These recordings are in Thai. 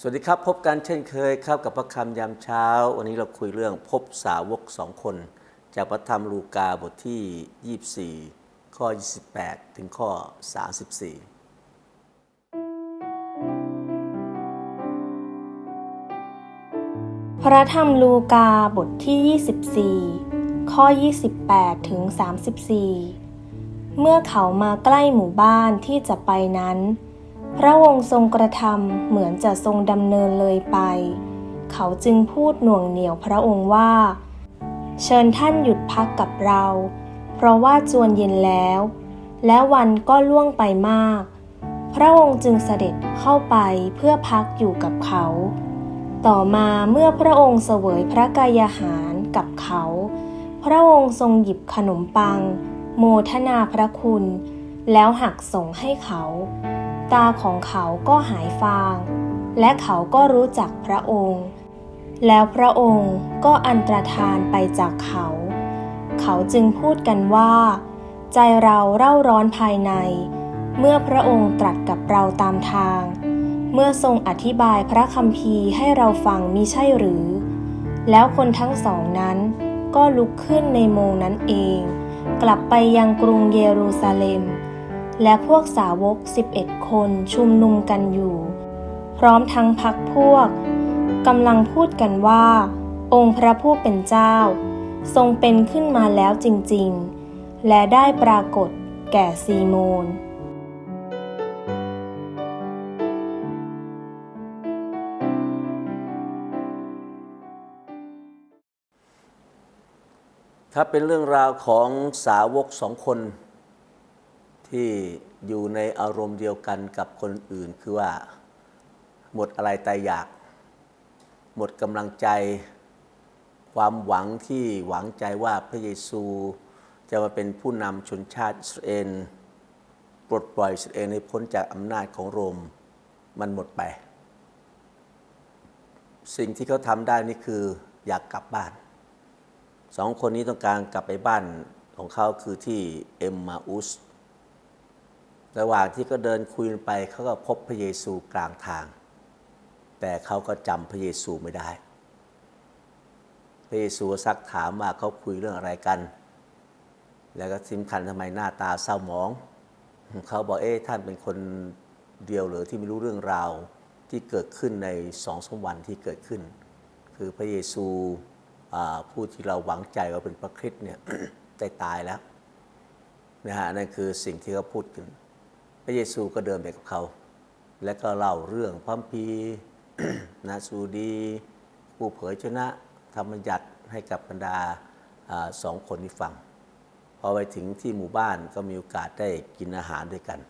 สวัสดีครับ พบกันเช่นเคยครับกับพระคำยามเช้า วันนี้เราคุยเรื่องพบสาวกสองคน จากพระธรรมลูกาบทที่ 24 ข้อ 28 ถึงข้อ 34 พระธรรมลูกาบทที่ 24 ข้อ 28 ถึง 34 เมื่อเขามาใกล้หมู่บ้านที่จะไปนั้น พระองค์ทรงกระทำเหมือนจะทรงดำเนินเลยไป เขาจึงพูดหน่วงเหนียวพระองค์ว่า เชิญท่านหยุดพักกับเรา เพราะว่าจวนเย็นแล้ว และวันก็ล่วงไปมาก พระองค์จึงเสด็จเข้าไปเพื่อพักอยู่กับเขา ต่อมาเมื่อพระองค์เสวยพระกายอาหารกับเขา พระองค์ทรงหยิบขนมปัง โมทนาพระคุณ แล้วหักส่งให้เขา ตาของเขาก็หายฟาง และเขาก็รู้จักพระองค์ แล้วพระองค์ก็อันตรธานไปจากเขา เขาจึงพูดกันว่า ใจเราเร่าร้อนภายใน เมื่อพระองค์ตรัสกับเราตามทาง เมื่อทรงอธิบายพระคัมภีร์ให้เราฟังมิใช่หรือ แล้วคนทั้งสองนั้นก็ลุกขึ้นในโมงนั้นเอง กลับไปยังกรุงเยรูซาเล็ม และพวกสาวก 11 คนชุมนุมกันอยู่ พร้อมทั้งพักพวกกำลังพูดกันว่า องค์พระผู้เป็นเจ้า ทรงเป็นขึ้นมาแล้วจริง ๆ และได้ปรากฏแก่ซีโมนครับเป็นเรื่องราวของสาวกสองคน ที่อยู่ในอารมณ์เดียวกันกับคนอื่น คือว่าหมดอะไรตายอยาก หมดกำลังใจ ความหวังที่หวังใจว่าพระเยซูจะมาเป็นผู้นำชนชาติอิสราเอลปลดปล่อยอิสราเอลให้พ้นจากอำนาจของโรมมันหมดไป สิ่งที่เขาทำได้นี่คืออยากกลับบ้านสองคนนี้ต้องการกลับไปบ้านของเขาคือที่เอ็มมาอุส ระหว่างที่ก็เดินคุยไปเขาก็พบพระเยซูกลางทาง แต่เขาก็จำพระเยซูไม่ได้ พระเยซูซักถามว่าเขาคุยเรื่องอะไรกัน แล้วก็สิมคัญทำไมหน้าตาเศร้าหมอง เขาบอกเอ๊ะท่านเป็นคนเดียวเหรือที่ไม่รู้เรื่องราวที่เกิดขึ้นในสองสมวันที่เกิดขึ้น คือพระเยซูผู้ที่เราหวังใจว่าเป็นพระคริสต์เนี่ยได้ตายแล้วนะฮะนั่นคือสิ่งที่เขาพูดกัน ระเยซูก็เดินไปกับเขา และก็เล่าเรื่องพระคัมภีร์นาสูดีผู้เผยชนะธรรมยัติให้กับบรรดาอสองคนที่ฟัง พอไปถึงที่หมู่บ้านก็มีโอกาสได้กินอาหารด้วยกัน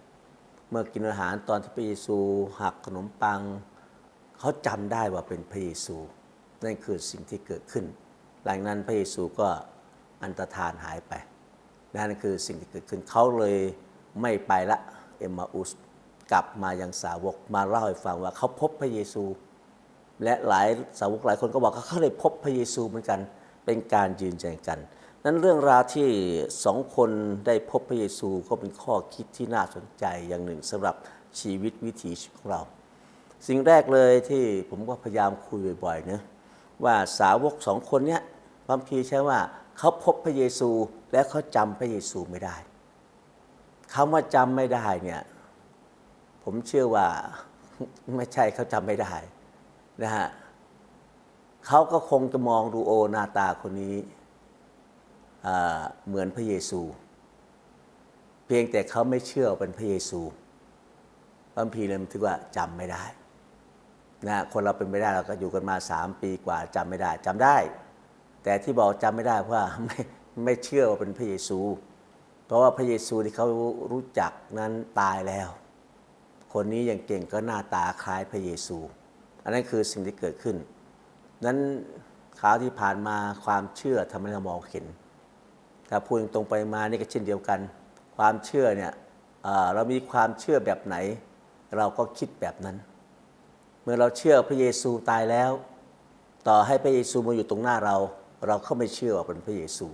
เมื่อกินอาหารตอนที่พระเยซูหักขนมปัง เขาจำได้ว่าเป็นพระเยซู นั่นคือสิ่งที่เกิดขึ้น หลังนั้นพระเยซูก็อันตรธานหายไป นั่นคือสิ่งที่เกิดขึ้นเขาเลยไม่ไปละ เอมมาอุสกลับมายังสาวกมาเล่าให้ฟังว่าเขาพบพระเยซู และหลายสาวกหลายคนก็บอกว่าเขาได้พบพระเยซูเหมือนกัน เป็นการยืนยันกันนั้นเรื่องราวที่สองคนได้พบพระเยซูก็เป็นข้อคิดที่น่าสนใจอย่างหนึ่งสำหรับชีวิตวิถีชีวิตของเรา สิ่งแรกเลยที่ผมก็พยายามคุยบ่อยๆนะว่าสาวกสองคนเนี้ยพระคีใช้ว่าเขาพบพระเยซูและเขาจำพระเยซูไม่ได้ คำว่าจำไม่ได้เนี่ยผมเชื่อว่าไม่ใช่เขาจำไม่ได้นะฮะเขาก็คงจะมองดูโอหน้าตาคนนี้เหมือนพระเยซู เพียงแต่เขาไม่เชื่อเป็นพระเยซูพระคัมภีเลยมันถือว่าจำไม่ได้นะคนเราเป็นไม่ได้เราก็อยู่กันมาสามปีกว่าจำไม่ได้จำได้ แต่ที่บอกจำไม่ได้เพราะไม่ไม่เชื่อว่าเป็นพระเยซู เพราะว่าพระเยซูที่เขารู้จักนั้นตายแล้ว คนนี้ยังเก่งก็หน้าตาคล้ายพระเยซู อันนั้นคือสิ่งที่เกิดขึ้น นั้นคราวที่ผ่านมาความเชื่อทำให้เรามองเห็นถ้าพูดตรงไปมานี่ก็เช่นเดียวกัน ความเชื่อเนี่ยเเรามีความเชื่อแบบไหน เราก็คิดแบบนั้น เมื่อเราเชื่อพระเยซูตายแล้ว ต่อให้พระเยซูมาอยู่ตรงหน้าเรา เราก็ไม่เชื่อว่าเป็นพระเยซู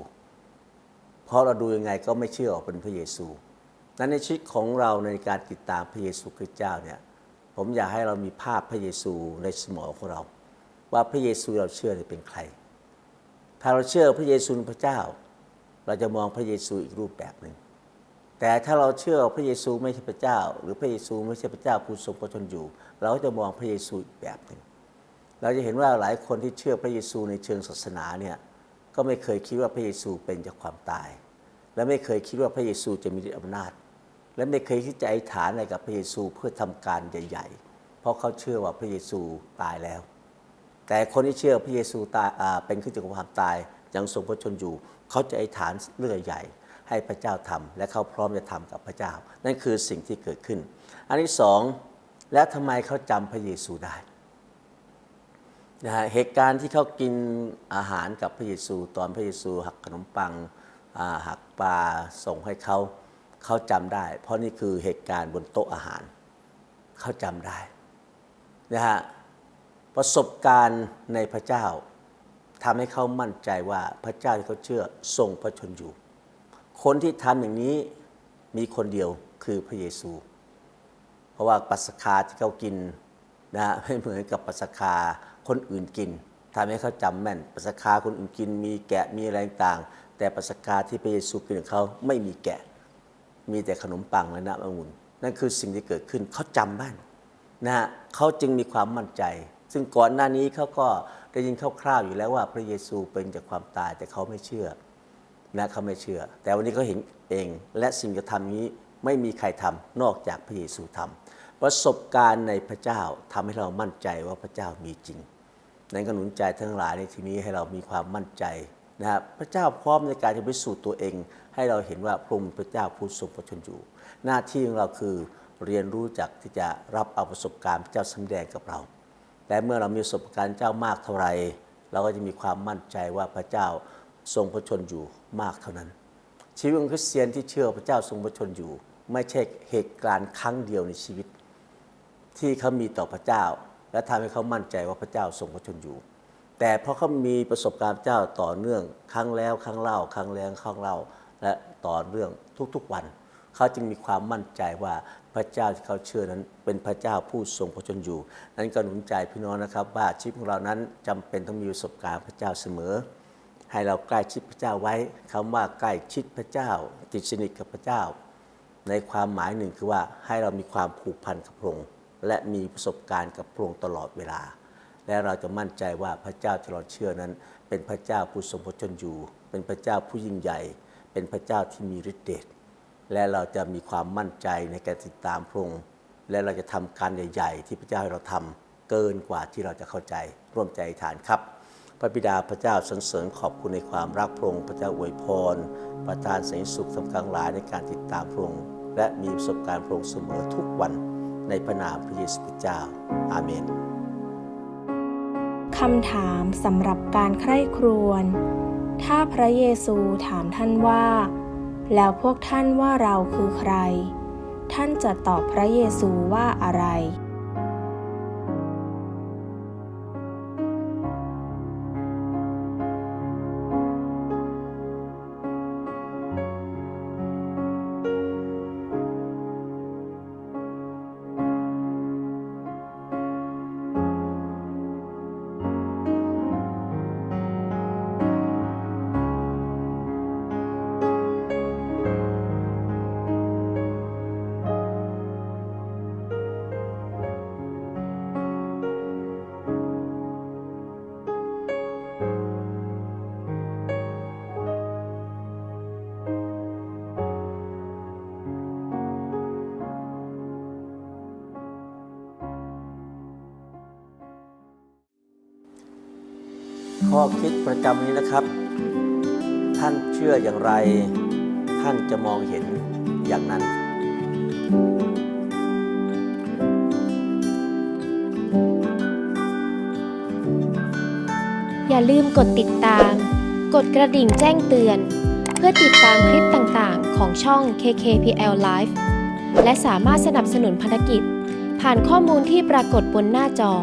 เพราะเราดูยังไงก็ไม่เชื่อว่าเป็นพระเยซู นั้นในชีวิตของเราในการติดตามพระเยซูคริสต์เจ้าเนี่ย ผมอยากให้เรามีภาพพระเยซูในสมองของเรา ว่าพระเยซูเราเชื่อเนี่ยเป็นใคร ถ้าเราเชื่อพระเยซูพระเจ้า เราจะมองพระเยซูอีกรูปแบบหนึ่ง แต่ถ้าเราเชื่อพระเยซูไม่ใช่พระเจ้า หรือพระเยซูไม่ใช่พระเจ้าผู้ทรงพระชนอยู่ เราก็จะมองพระเยซูอีกแบบหนึ่ง เราจะเห็นว่าหลายคนที่เชื่อพระเยซูในเชิงศาสนาเนี่ย ก็ไม่เคยคิดว่าพระเยซูเป็นจากความตาย และไม่เคยคิดว่าพระเยซูจะมีฤทธิ์อำนาจ และไม่เคยคิดจะอธิษฐานอะไรกับพระเยซูเพื่อทำการใหญ่ๆ เพราะเขาเชื่อว่าพระเยซูตายแล้ว แต่คนที่เชื่อพระเยซูตายเป็นขึ้นจากความตายยังทรงพระชนอยู่ เขาจะอธิษฐานเรื่องใหญ่ให้พระเจ้าทำและเขาพร้อมจะทำกับพระเจ้า นั่นคือสิ่งที่เกิดขึ้น อันที่สองแล้วทำไมเขาจำพระเยซูได้ นะฮะเหตุการณ์ที่เขากินอาหารกับพระเยซู ตอนพระเยซูหักขนมปังหักปลาส่งให้เขาเขาจำได้ เพราะนี่คือเหตุการณ์บนโต๊ะอาหาร เขาจำได้นะฮะประสบการณ์ในพระเจ้าทำให้เขามั่นใจว่าพระเจ้าที่เขาเชื่อทรงพระชนอยู่ คนที่ทำอย่างนี้มีคนเดียวคือพระเยซู เพราะว่าปัสคาที่เขากินนะฮะไม่เหมือนกับปัสคา คนอื่นกินทำให้เขาจำแม่นปัสคาคนอื่นกิน มีแกะมีอะไรต่าง แต่ปัสคาที่พระเยซูกินของเขาไม่มีแกะ มีแต่ขนมปังและน้ำองุ่นนั่นคือสิ่งที่เกิดขึ้นเขาจำแม่นนะฮะเขาจึงมีความมั่นใจ ซึ่งก่อนหน้านี้เขาก็ได้ยินคร่าวๆอยู่แล้วว่าพระเยซูเป็นจากความตายแต่เขาไม่เชื่อนะเขาไม่เชื่อ แต่วันนี้เขาเห็นเอง และสิ่งกระทำนี้ไม่มีใครทำนอกจากพระเยซูทำประสบการณ์ในพระเจ้าทำให้เรามั่นใจว่าพระเจ้ามีจริง นั้นก็หนุนใจทั้งหลายในทีนี้ให้เรามีความมั่นใจนะครับพระเจ้าพร้อมในการจะพิสูจน์ตัวเอง ให้เราเห็นว่าพระองค์เป็นพระเจ้าผู้ทรงพระชนอยู่ หน้าที่ของเราคือเรียนรู้จักที่จะรับเอาประสบการณ์พระเจ้าสำแดงกับเราแต่เมื่อเรามีประสบการณ์เจ้ามากเท่าไหร่เราก็จะมีความมั่นใจว่าพระเจ้าทรงพระชนอยู่มากเท่านั้น ชีวิตของคริสเตียนที่เชื่อพระเจ้าทรงพระชนอยู่ ไม่ใช่เหตุการณ์ครั้งเดียวในชีวิต ที่เขามีต่อพระเจ้า และทำให้เขามั่นใจว่าพระเจ้าทรงพระชนอยู่ แต่เพราะเขามีประสบการณ์พระเจ้าต่อเนื่องครั้งแล้วครั้งเล่า ครั้งแล้วครั้งเล่า และต่อเนื่องทุกๆวัน เขาจึงมีความมั่นใจว่าพระเจ้าที่เขาเชื่อนั้นเป็นพระเจ้าผู้ทรงพระชนอยู่ นั้นก็หนุนใจพี่น้องนะครับ ว่าชีวิตของเรานั้นจำเป็นต้องมีประสบการณ์พระเจ้าเสมอ ให้เราใกล้ชิดพระเจ้าไว้คำว่าใกล้ชิดพระเจ้า ติดสนิทกับพระเจ้า ในความหมายหนึ่งคือว่าให้เรามีความผูกพันกับพระองค์ และมีประสบการณ์กับพระองค์ตลอดเวลา และเราจะมั่นใจว่าพระเจ้าที่เราเชื่อนั้น เป็นพระเจ้าผู้ทรงพระชนอยู่ เป็นพระเจ้าผู้ยิ่งใหญ่ เป็นพระเจ้าที่มีฤทธิ์เดชและเราจะมีความมั่นใจในการติดตามพระองค์และเราจะทำการใหญ่ ๆ ที่พระเจ้าให้เราทำเกินกว่าที่เราจะเข้าใจร่วมใจฐานครับพระบิดาพระเจ้าสรรเสริญขอบคุณในความรักพระองค์พระเจ้าอวยพร ประทานแสงสุขสำคัญหลายในการติดตามพระองค์และมีประสบการณ์พระองค์เสมอทุกวัน ในพระนามพระเยซูคริสต์เจ้า อาเมนคำถามสำหรับการใคร่ครวญ ถ้าพระเยซูถามท่านว่า แล้วพวกท่านว่าเราคือใคร ท่านจะตอบพระเยซูว่าอะไร ข้อคิดประจำนี้นะครับ ท่านเชื่ออย่างไร ท่านจะมองเห็นอย่างนั้น อย่าลืมกดติดตาม กดกระดิ่งแจ้งเตือน เพื่อติดตามคลิปต่างๆ ของช่อง KKPL Live และสามารถสนับสนุนภารกิจ ผ่านข้อมูลที่ปรากฏบนหน้าจอ